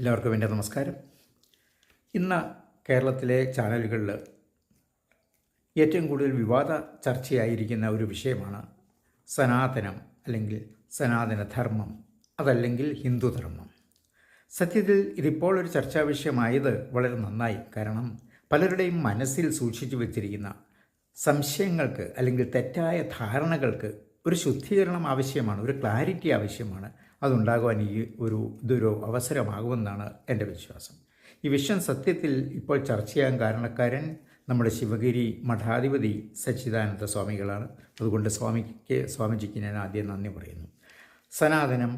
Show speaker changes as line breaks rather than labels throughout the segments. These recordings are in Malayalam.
എല്ലാവർക്കും എന്റെ നമസ്കാരം. ഇന്ന് കേരളത്തിലെ ചാനലുകളിൽ ഏറ്റവും കൂടുതൽ വിവാദ ചർച്ചയായിരിക്കുന്ന ഒരു വിഷയമാണ് സനാതനം അല്ലെങ്കിൽ സനാതനധർമ്മം അതല്ലെങ്കിൽ ഹിന്ദുധർമ്മം. സത്യത്തിൽ ഇതിപ്പോൾ ഒരു ചർച്ചാ വിഷയമായത് വളരെ നന്നായി. കാരണം പലരുടെയും മനസ്സിൽ സൂക്ഷിച്ചു വച്ചിരിക്കുന്ന സംശയങ്ങൾക്ക് അല്ലെങ്കിൽ തെറ്റായ ധാരണകൾക്ക് ഒരു ശുദ്ധീകരണം ആവശ്യമാണ് ഒരു ക്ലാരിറ്റി ആവശ്യമാണ്. അതുണ്ടാകുവാൻ ഈ ഒരു ഇതൊരു അവസരമാകുമെന്നാണ് എന്റെ വിശ്വാസം. ഈ വിഷയം സത്യത്തിൽ ഇപ്പോൾ ചർച്ച ചെയ്യാൻ കാരണക്കാരൻ നമ്മുടെ ശിവഗിരി മഠാധിപതി സച്ചിദാനന്ദ സ്വാമികളാണ്. അതുകൊണ്ട് സ്വാമിക്ക് സ്വാമിജിക്ക് ഞാൻ ആദ്യം നന്ദി പറയുന്നു. സനാതനം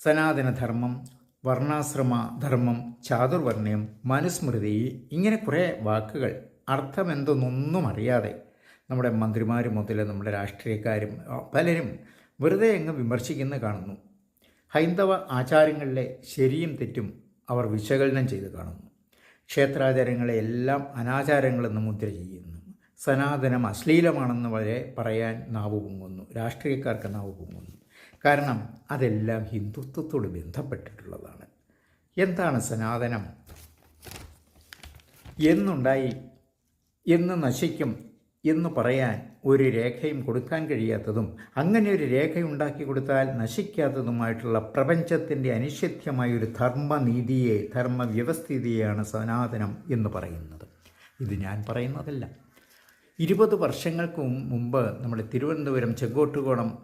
സനാതനധർമ്മം വർണാശ്രമ ധർമ്മം ചാതുർവർണയം മനുസ്മൃതി ഇങ്ങനെ കുറേ വാക്കുകൾ അർത്ഥമെന്തെന്നൊന്നും അറിയാതെ നമ്മുടെ മന്ത്രിമാർ മുതൽ നമ്മുടെ രാഷ്ട്രീയക്കാരും പലരും വെറുതെ അങ്ങ് വിമർശിക്കുന്ന കാണുന്നു. ഹൈന്ദവ ആചാരങ്ങളിലെ ശരിയും തെറ്റും അവർ വിശകലനം ചെയ്ത് കാണുന്നു. ക്ഷേത്രാചാരങ്ങളെ എല്ലാം അനാചാരങ്ങളെന്ന് മുദ്ര ചെയ്യുന്നു. സനാതനം അശ്ലീലമാണെന്ന് വരെ പറയാൻ നാവ് പൊങ്ങുന്നു. രാഷ്ട്രീയക്കാർക്ക് നാവ് പൊങ്ങുന്നു. കാരണം അതെല്ലാം ഹിന്ദുത്വത്തോട് ബന്ധപ്പെട്ടിട്ടുള്ളതാണ്. എന്താണ് സനാതനം? എന്നുണ്ടായി എന്ന് നശിക്കും എന്ന് പറയാൻ ഒരു രേഖയും കൊടുക്കാൻ കഴിയാത്തതും അങ്ങനെ ഒരു രേഖയുണ്ടാക്കി കൊടുത്താൽ നശിക്കാത്തതുമായിട്ടുള്ള പ്രപഞ്ചത്തിന്റെ അനിശ്ചിത്യമായ ഒരു ധർമ്മനീതിയെ ധർമ്മവ്യവസ്ഥിതിയെയാണ് സനാതനം എന്ന് പറയുന്നത്. ഇത് ഞാൻ പറയുന്നതല്ല. ഇരുപത് വർഷങ്ങൾക്ക് മുമ്പ് നമ്മുടെ തിരുവനന്തപുരം ചെങ്കോട്ടുകോണം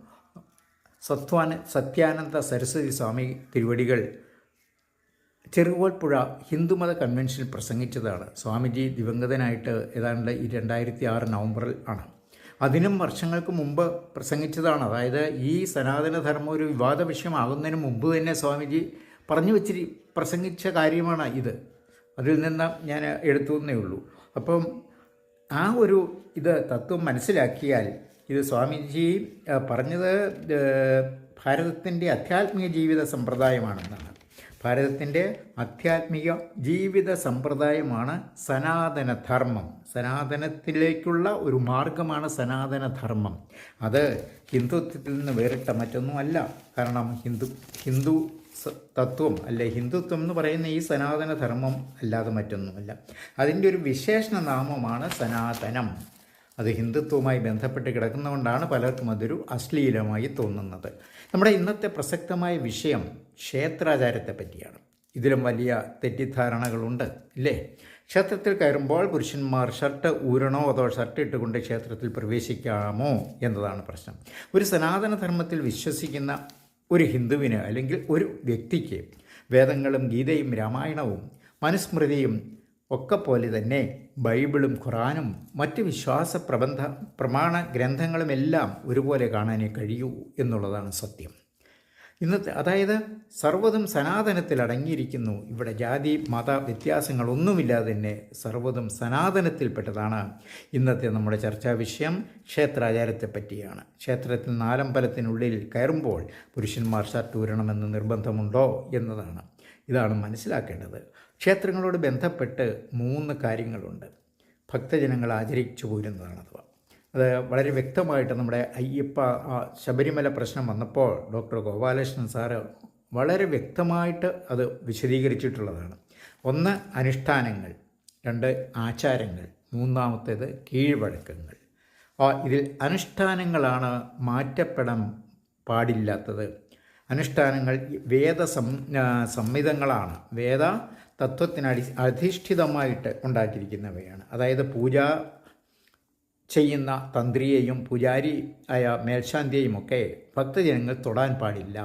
സത്വാന സത്യാനന്ദ സരസ്വതി സ്വാമി തിരുവടികൾ ചെറുകോൽപ്പുഴ ഹിന്ദുമത കൺവെൻഷനിൽ പ്രസംഗിച്ചതാണ്. സ്വാമിജി ദിവംഗതനായിട്ട് ഏതാണ്ട് ഈ രണ്ടായിരത്തി ആറ് നവംബറിൽ ആണ്. അതിനും വർഷങ്ങൾക്ക് മുമ്പ് പ്രസംഗിച്ചതാണ്. അതായത് ഈ സനാതനധർമ്മം ഒരു വിവാദ വിഷയമാകുന്നതിന് മുമ്പ് തന്നെ സ്വാമിജി പറഞ്ഞു വെച്ചിരി പ്രസംഗിച്ച കാര്യമാണ് ഇത്. അതിൽ നിന്ന് ഞാൻ എടുത്തു എന്നേ ഉള്ളൂ. അപ്പം ആ ഒരു ഇത് തത്വം മനസ്സിലാക്കിയാൽ ഇത് സ്വാമിജി പറഞ്ഞത് ഭാരതത്തിന്റെ ആധ്യാത്മിക ജീവിത സമ്പ്രദായമാണെന്നാണ്. ഭാരതത്തിന്റെ ആധ്യാത്മിക ജീവിത സമ്പ്രദായമാണ് സനാതനധർമ്മം. സനാതനത്തിലേക്കുള്ള ഒരു മാർഗമാണ് സനാതനധർമ്മം. അത് ഹിന്ദുത്വത്തിൽ നിന്ന് വേറിട്ട മറ്റൊന്നുമല്ല. കാരണം ഹിന്ദു ഹിന്ദു തത്വം അല്ലെ ഹിന്ദുത്വം എന്ന് പറയുന്ന ഈ സനാതനധർമ്മം അല്ലാതെ മറ്റൊന്നുമല്ല. അതിന്റെ ഒരു വിശേഷണ നാമമാണ് സനാതനം. അത് ഹിന്ദുത്വവുമായി ബന്ധപ്പെട്ട് കിടക്കുന്നതുകൊണ്ടാണ് പലർക്കും അതൊരു അശ്ലീലമായി തോന്നുന്നത്. നമ്മുടെ ഇന്നത്തെ പ്രസക്തമായ വിഷയം ക്ഷേത്രാചാരത്തെ പറ്റിയാണ് ഇതിലും വലിയ തെറ്റിദ്ധാരണകളുണ്ട് ഇല്ലേ? ക്ഷേത്രത്തിൽ കയറുമ്പോൾ പുരുഷന്മാർ ഷർട്ട് ഊരണോ അതോ ഷർട്ട് ഇട്ടുകൊണ്ട് ക്ഷേത്രത്തിൽ പ്രവേശിക്കാമോ എന്നതാണ് പ്രശ്നം. ഒരു സനാതനധർമ്മത്തിൽ വിശ്വസിക്കുന്ന ഒരു ഹിന്ദുവിന് അല്ലെങ്കിൽ ഒരു വ്യക്തിക്ക് വേദങ്ങളും ഗീതയും രാമായണവും മനുസ്മൃതിയും ഒക്കെ പോലെ തന്നെ ബൈബിളും ഖുറാനും മറ്റ് വിശ്വാസ പ്രബന്ധ പ്രമാണ ഗ്രന്ഥങ്ങളുമെല്ലാം ഒരുപോലെ കാണാനേ കഴിയൂ എന്നുള്ളതാണ് സത്യം. ഇന്നത്തെ അതായത് സർവതും സനാതനത്തിൽ അടങ്ങിയിരിക്കുന്നു. ഇവിടെ ജാതി മത വ്യത്യാസങ്ങളൊന്നുമില്ലാതെ തന്നെ സർവതും സനാതനത്തിൽപ്പെട്ടതാണ് ഇന്നത്തെ നമ്മുടെ ചർച്ചാ വിഷയം ക്ഷേത്രാചാരത്തെ പറ്റിയാണ്. ക്ഷേത്രത്തിൽ നാലമ്പലത്തിനുള്ളിൽ കയറുമ്പോൾ പുരുഷന്മാർ ഷർട്ട് ഊരണമെന്ന് നിർബന്ധമുണ്ടോ എന്നതാണ്. ഇതാണ് മനസ്സിലാക്കേണ്ടത്. ക്ഷേത്രങ്ങളോട് ബന്ധപ്പെട്ട് മൂന്ന് കാര്യങ്ങളുണ്ട്. ഭക്തജനങ്ങൾ ആചരിച്ചു പോരുന്നതാണത് അത് വളരെ വ്യക്തമായിട്ട് നമ്മുടെ അയ്യപ്പ ശബരിമല പ്രശ്നം വന്നപ്പോൾ ഡോക്ടർ ഗോപാലകൃഷ്ണൻ സാറ് വളരെ വ്യക്തമായിട്ട് അത് വിശദീകരിച്ചിട്ടുള്ളതാണ്. ഒന്ന് അനുഷ്ഠാനങ്ങൾ. രണ്ട് ആചാരങ്ങൾ. മൂന്നാമത്തേത് കീഴ്വഴക്കങ്ങൾ. ഇതിൽ അനുഷ്ഠാനങ്ങളാണ് മാറ്റപ്പെടാൻ പാടില്ലാത്തത്. അനുഷ്ഠാനങ്ങൾ വേദ സം സംഹിതങ്ങളാണ് വേദ തത്വത്തിനടി അധിഷ്ഠിതമായിട്ട് ഉണ്ടാക്കിയിരിക്കുന്നവയാണ്. അതായത് പൂജ ചെയ്യുന്ന തന്ത്രിയെയും പുജാരി ആയ മേൽശാന്തിയെയും ഒക്കെ ഭക്തജനങ്ങൾ തൊടാൻ പാടില്ല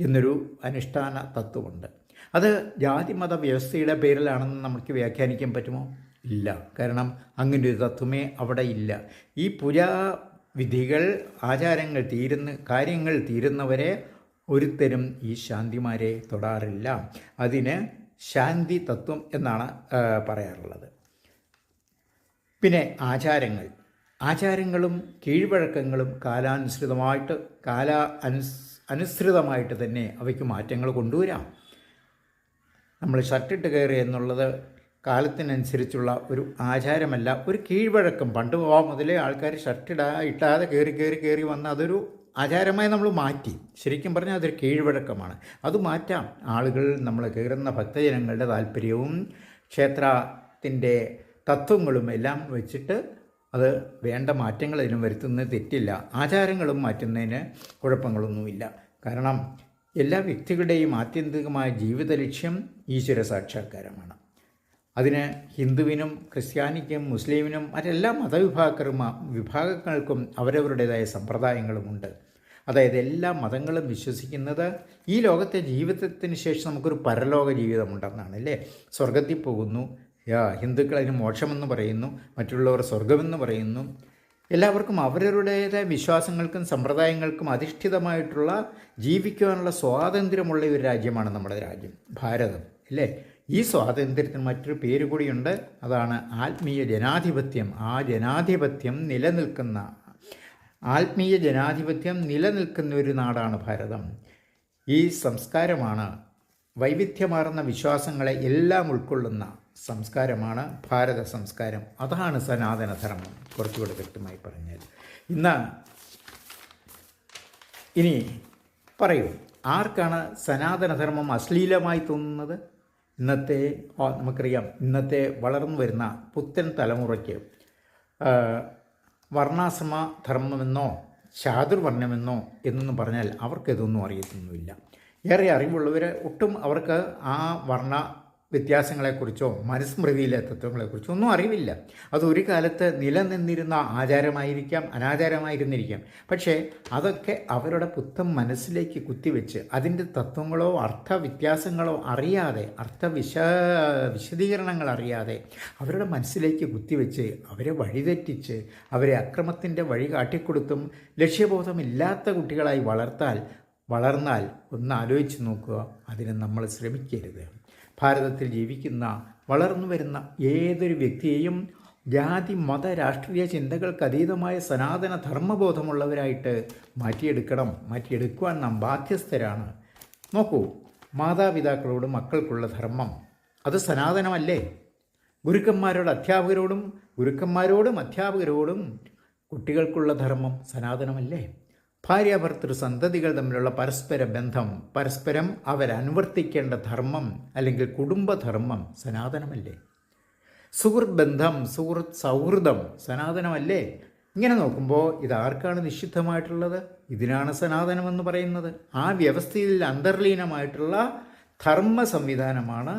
എന്നൊരു അനുഷ്ഠാന തത്വമുണ്ട്. അത് ജാതിമത വ്യവസ്ഥയുടെ പേരിലാണെന്ന് നമുക്ക് വ്യാഖ്യാനിക്കാൻ പറ്റുമോ? ഇല്ല. കാരണം അങ്ങനെ ഒരു തത്വമേ അവിടെ ഇല്ല. ഈ പൂജാ വിധികൾ ആചാരങ്ങൾ തീരുന്ന കാര്യങ്ങൾ തീരുന്നവരെ ഒരുത്തരും ഈ ശാന്തിമാരെ തൊടാറില്ല. അതിന് ശാന്തി തത്വം എന്നാണ് പറയാറുള്ളത്. പിന്നെ ആചാരങ്ങൾ. ആചാരങ്ങളും കീഴ്വഴക്കങ്ങളും കാലാനുസൃതമായിട്ട് കാല അനുസ് അനുസൃതമായിട്ട് തന്നെ അവയ്ക്ക് മാറ്റങ്ങൾ കൊണ്ടുവരാം. നമ്മൾ ഷർട്ടിട്ട് കയറി എന്നുള്ളത് കാലത്തിനനുസരിച്ചുള്ള ഒരു ആചാരമല്ല. ഒരു കീഴ്വഴക്കം. പണ്ട് പോകാൻ മുതലേ ആൾക്കാർ ഷർട്ടിടാ ഇട്ടാതെ കയറി കയറി കയറി വന്ന് അതൊരു ആചാരമായി നമ്മൾ മാറ്റി. ശരിക്കും പറഞ്ഞാൽ അതൊരു കീഴ്വഴക്കമാണ്. അത് മാറ്റാം. ആളുകൾ നമ്മൾ കയറുന്ന ഭക്തജനങ്ങളുടെ താല്പര്യവും ക്ഷേത്രത്തിന്റെ തത്വങ്ങളും എല്ലാം വെച്ചിട്ട് അത് വേണ്ട മാറ്റങ്ങൾ ഇതിനും വരുത്തുന്നത് തെറ്റില്ല. ആചാരങ്ങളും മാറ്റുന്നതിന് കുഴപ്പങ്ങളൊന്നുമില്ല. കാരണം എല്ലാ വ്യക്തികളുടെയും ആത്യന്തികമായ ജീവിത ലക്ഷ്യം ഈശ്വര സാക്ഷാത്കാരമാണ്. അതിന് ഹിന്ദുവിനും ക്രിസ്ത്യാനിക്കും മുസ്ലിമിനും മറ്റെല്ലാ മതവിഭാഗക്കാരും വിഭാഗങ്ങൾക്കും അവരവരുടേതായ സമ്പ്രദായങ്ങളുമുണ്ട്. അതായത് എല്ലാ മതങ്ങളും വിശ്വസിക്കുന്നത് ഈ ലോകത്തെ ജീവിതത്തിന് ശേഷം നമുക്കൊരു പരലോക ജീവിതമുണ്ടെന്നാണ് അല്ലേ? സ്വർഗത്തിൽ പോകുന്നു ഹിന്ദുക്കൾ അതിന് മോക്ഷമെന്ന് പറയുന്നു മറ്റുള്ളവർ സ്വർഗമെന്ന് പറയുന്നു. എല്ലാവർക്കും അവരവരുടേതായ വിശ്വാസങ്ങൾക്കും സമ്പ്രദായങ്ങൾക്കും അധിഷ്ഠിതമായിട്ടുള്ള ജീവിക്കുവാനുള്ള സ്വാതന്ത്ര്യമുള്ള ഒരു രാജ്യമാണ് നമ്മുടെ രാജ്യം ഭാരതം അല്ലേ ഈ സ്വാതന്ത്ര്യത്തിന് മറ്റൊരു പേര് കൂടിയുണ്ട്. അതാണ് ആത്മീയ ജനാധിപത്യം. ആ ജനാധിപത്യം നിലനിൽക്കുന്ന ആത്മീയ ജനാധിപത്യം നിലനിൽക്കുന്ന ഒരു നാടാണ് ഭാരതം. ഈ സംസ്കാരമാണ് വൈവിധ്യമാർന്ന വിശ്വാസങ്ങളെ എല്ലാം ഉൾക്കൊള്ളുന്ന സംസ്കാരമാണ് ഭാരത സംസ്കാരം. അതാണ് സനാതനധർമ്മം. കുറച്ചുകൂടെ വ്യക്തമായി പറഞ്ഞാൽ. ഇന്ന് ഇനി പറയൂ ആർക്കാണ് സനാതനധർമ്മം അശ്ലീലമായി തോന്നുന്നത്? ഇന്നത്തെ നമുക്കറിയാം ഇന്നത്തെ വളർന്നു വരുന്ന പുത്തൻ തലമുറയ്ക്ക് വർണാശ്രമ ധർമ്മമെന്നോ ചാതുർവർണമെന്നോ എന്നൊന്നും പറഞ്ഞാൽ അവർക്കിതൊന്നും അറിയത്തൊന്നുമില്ല. ഏറെ അറിവുള്ളവർ ഒട്ടും അവർക്ക് ആ വർണ വ്യത്യാസങ്ങളെക്കുറിച്ചോ മനുസ്മൃതിയിലെ തത്വങ്ങളെക്കുറിച്ചോ ഒന്നും അറിവില്ല. അത് ഒരു കാലത്ത് നിലനിന്നിരുന്ന ആചാരമായിരിക്കാം അനാചാരമായിരുന്നിരിക്കാം. പക്ഷേ അതൊക്കെ അവരുടെ പുത്തൻ മനസ്സിലേക്ക് കുത്തിവെച്ച് അതിന്റെ തത്വങ്ങളോ അർത്ഥ അർത്ഥവ്യത്യാസങ്ങളോ അറിയാതെ അർത്ഥ വിശ വിശദീകരണങ്ങൾ അറിയാതെ അവരുടെ മനസ്സിലേക്ക് കുത്തിവെച്ച് അവരെ വഴിതെറ്റിച്ച് അവരെ അക്രമത്തിന്റെ വഴി കാട്ടിക്കൊടുത്തും ലക്ഷ്യബോധമില്ലാത്ത കുട്ടികളായി വളർത്താൽ വളർന്നാൽ ഒന്ന് ആലോചിച്ച് നോക്കുക അതിന് നമ്മൾ ശ്രമിക്കരുത്. ഭാരതത്തിൽ ജീവിക്കുന്ന വളർന്നു വരുന്ന ഏതൊരു വ്യക്തിയെയും ജാതി മത രാഷ്ട്രീയ ചിന്തകൾക്ക് അതീതമായ സനാതന ധർമ്മബോധമുള്ളവരായിട്ട് മാറ്റിയെടുക്കണം മാറ്റിയെടുക്കുവാൻ നാം ബാധ്യസ്ഥരാണ്. നോക്കൂ മാതാപിതാക്കളോട് മക്കൾക്കുള്ള ധർമ്മം. അത് സനാതനമല്ലേ? ഗുരുക്കന്മാരോട് അധ്യാപകരോടും ഗുരുക്കന്മാരോടും അധ്യാപകരോടും കുട്ടികൾക്കുള്ള ധർമ്മം സനാതനമല്ലേ? ഭാര്യാഭർത്തൃ സന്തതികൾ തമ്മിലുള്ള പരസ്പര ബന്ധം പരസ്പരം അവരനുവർത്തിക്കേണ്ട ധർമ്മം അല്ലെങ്കിൽ കുടുംബധർമ്മം സനാതനമല്ലേ? സുഹൃത്ത് ബന്ധം സുഹൃത്ത് സൗഹൃദം സനാതനമല്ലേ? ഇങ്ങനെ നോക്കുമ്പോൾ ഇതാർക്കാണ് നിഷിദ്ധമായിട്ടുള്ളത്? ഇതിനാണ് സനാതനമെന്ന് പറയുന്നത്. ആ വ്യവസ്ഥയിൽ അന്തർലീനമായിട്ടുള്ള ധർമ്മ സംവിധാനമാണ്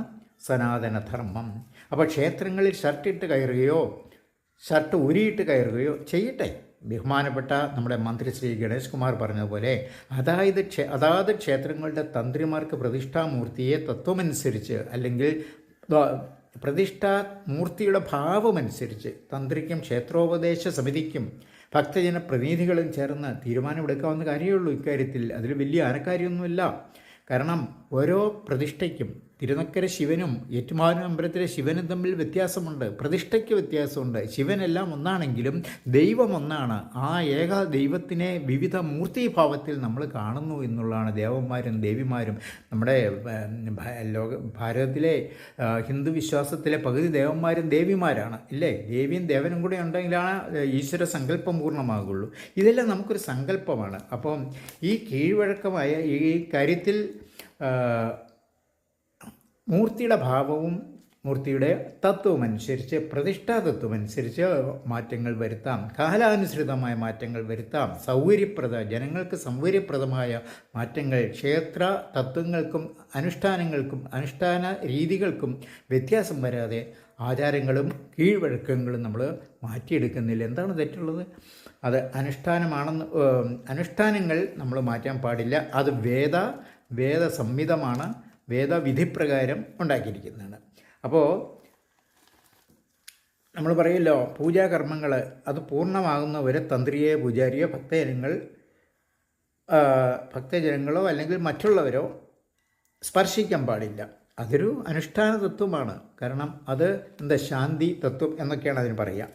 സനാതന ധർമ്മം അപ്പോൾ ക്ഷേത്രങ്ങളിൽ ഷർട്ടിട്ട് കയറുകയോ ഷർട്ട് ഉരിയിട്ട് കയറുകയോ ചെയ്യട്ടെ? ബഹുമാനപ്പെട്ട നമ്മുടെ മന്ത്രി ശ്രീ ഗണേഷ് കുമാർ പറഞ്ഞതുപോലെ അതായത് ക്ഷേ അതാത് ക്ഷേത്രങ്ങളുടെ തന്ത്രിമാർക്ക് പ്രതിഷ്ഠാമൂർത്തിയെ തത്വമനുസരിച്ച് അല്ലെങ്കിൽ പ്രതിഷ്ഠാ മൂർത്തിയുടെ ഭാവമനുസരിച്ച് തന്ത്രിക്കും ക്ഷേത്രോപദേശ സമിതിക്കും ഭക്തജന പ്രതിനിധികളും ചേർന്ന് തീരുമാനമെടുക്കാവുന്ന കാര്യമേ ഉള്ളൂ ഇക്കാര്യത്തിൽ. അതിൽ വലിയ ആനക്കാര്യമൊന്നുമില്ല കാരണം ഓരോ പ്രതിഷ്ഠയ്ക്കും തിരുനക്കര ശിവനും ഏറ്റുമാനൂർ അമ്പലത്തിലെ ശിവനും തമ്മിൽ വ്യത്യാസമുണ്ട്. പ്രതിഷ്ഠയ്ക്ക് വ്യത്യാസമുണ്ട്. ശിവനെല്ലാം ഒന്നാണെങ്കിലും ദൈവം ഒന്നാണ്. ആ ഏക ദൈവത്തിനെ വിവിധ മൂർത്തിഭാവത്തിൽ നമ്മൾ കാണുന്നു എന്നുള്ളതാണ് ദേവന്മാരും ദേവിമാരും നമ്മുടെ ലോക ഭാരതത്തിലെ ഹിന്ദു വിശ്വാസത്തിലെ പകുതി ദേവന്മാരും ദേവിമാരാണ്. ഇല്ലേ? ദേവിയും ദേവനും കൂടെ ഉണ്ടെങ്കിലാണ് ഈശ്വര സങ്കല്പം പൂർണമാകുള്ളൂ. ഇതെല്ലാം നമുക്കൊരു സങ്കല്പമാണ്. അപ്പം ഈ കീഴ്വഴക്കമായ ഈ കാര്യത്തിൽ മൂർത്തിയുടെ ഭാവവും മൂർത്തിയുടെ തത്വമനുസരിച്ച് പ്രതിഷ്ഠാ തത്വമനുസരിച്ച് മാറ്റങ്ങൾ വരുത്താം. കാലാനുസൃതമായ മാറ്റങ്ങൾ വരുത്താം. സൗകര്യപ്രദ ജനങ്ങൾക്ക് സൗകര്യപ്രദമായ മാറ്റങ്ങൾ ക്ഷേത്ര തത്വങ്ങൾക്കും അനുഷ്ഠാനങ്ങൾക്കും അനുഷ്ഠാന രീതികൾക്കും വ്യത്യാസം വരാതെ ആചാരങ്ങളും കീഴ്വഴക്കങ്ങളും നമ്മൾ മാറ്റിയെടുക്കുന്നില്ല. എന്താണ് തെറ്റുള്ളത്? അത് അനുഷ്ഠാനമാണെന്ന് അനുഷ്ഠാനങ്ങൾ നമ്മൾ മാറ്റാൻ പാടില്ല. അത് വേദ വേദ സംഹിതമാണ് വേദവിധിപ്രകാരം ഉണ്ടാക്കിയിരിക്കുന്നതാണ്. അപ്പോൾ നമ്മൾ പറയല്ലോ പൂജാകർമ്മങ്ങൾ അത് പൂർണമാകുന്നവരെ തന്ത്രിയെ പൂജാരിയോ ഭക്തജനങ്ങൾ ഭക്തജനങ്ങളോ അല്ലെങ്കിൽ മറ്റുള്ളവരോ സ്പർശിക്കാൻ പാടില്ല. അതൊരു അനുഷ്ഠാന തത്വമാണ്. കാരണം അത് എന്താ ശാന്തി തത്വം എന്നൊക്കെയാണ് അതിന് പറയുക.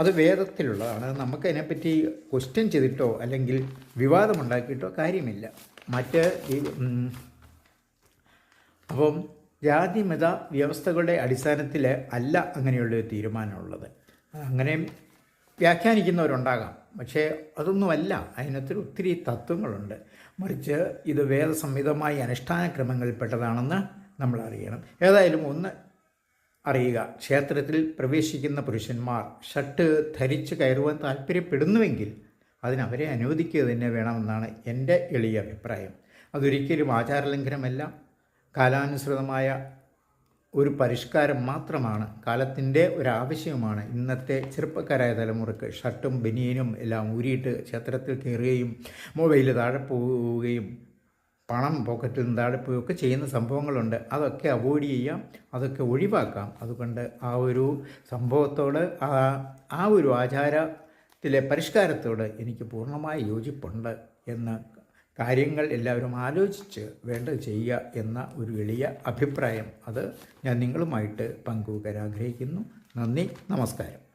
അത് വേദത്തിലുള്ളതാണ്. നമുക്കതിനെപ്പറ്റി ക്വസ്റ്റ്യൻ ചെയ്തിട്ടോ അല്ലെങ്കിൽ വിവാദമുണ്ടാക്കിയിട്ടോ കാര്യമില്ല. മറ്റ് അപ്പം ജാതി മത വ്യവസ്ഥകളുടെ അടിസ്ഥാനത്തിൽ അല്ല അങ്ങനെയുള്ളൊരു തീരുമാനമുള്ളത്. അങ്ങനെ വ്യാഖ്യാനിക്കുന്നവരുണ്ടാകാം. പക്ഷേ അതൊന്നുമല്ല. അതിനകത്ത് ഒത്തിരി തത്വങ്ങളുണ്ട്. മറിച്ച് ഇത് വേദസംഹിതമായ അനുഷ്ഠാന ക്രമങ്ങളിൽപ്പെട്ടതാണെന്ന് നമ്മൾ അറിയണം ഏതായാലും ഒന്ന് അറിയുക. ക്ഷേത്രത്തിൽ പ്രവേശിക്കുന്ന പുരുഷന്മാർ ഷർട്ട് ധരിച്ച് കയറുവാൻ താല്പര്യപ്പെടുന്നുവെങ്കിൽ അതിനവരെ അനുവദിക്കുക തന്നെ വേണമെന്നാണ് എന്റെ എളിയ അഭിപ്രായം. അതൊരിക്കലും ആചാരലംഘനമല്ല. കാലാനുസൃതമായ ഒരു പരിഷ്കാരം മാത്രമാണ് കാലത്തിന്റെ ഒരാവശ്യവുമാണ് ഇന്നത്തെ ചെറുപ്പക്കാരായ തലമുറയ്ക്ക് ഷർട്ടും ബനിയനും എല്ലാം ഊരിയിട്ട് ക്ഷേത്രത്തിൽ കയറുകയും മൊബൈൽ താഴെ പോവുകയും പണം പോക്കറ്റിൽ നിന്ന് താഴെ പോവുകയൊക്കെ ചെയ്യുന്ന സംഭവങ്ങളുണ്ട്. അതൊക്കെ അവോയ്ഡ് ചെയ്യാം അതൊക്കെ ഒഴിവാക്കാം. അതുകൊണ്ട് ആ ഒരു സംഭവത്തോട് ആ ആ ഒരു ആചാരത്തിലെ പരിഷ്കാരത്തോട് എനിക്ക് പൂർണമായി യോജിപ്പുണ്ട് എന്ന കാര്യങ്ങൾ എല്ലാവരും ആലോചിച്ച് വേണ്ട ചെയ്യുക എന്ന ഒരു എളിയ അഭിപ്രായം. അത് ഞാൻ നിങ്ങളുമായിട്ട് പങ്കുവയ്ക്കാൻ ആഗ്രഹിക്കുന്നു. നന്ദി നമസ്കാരം.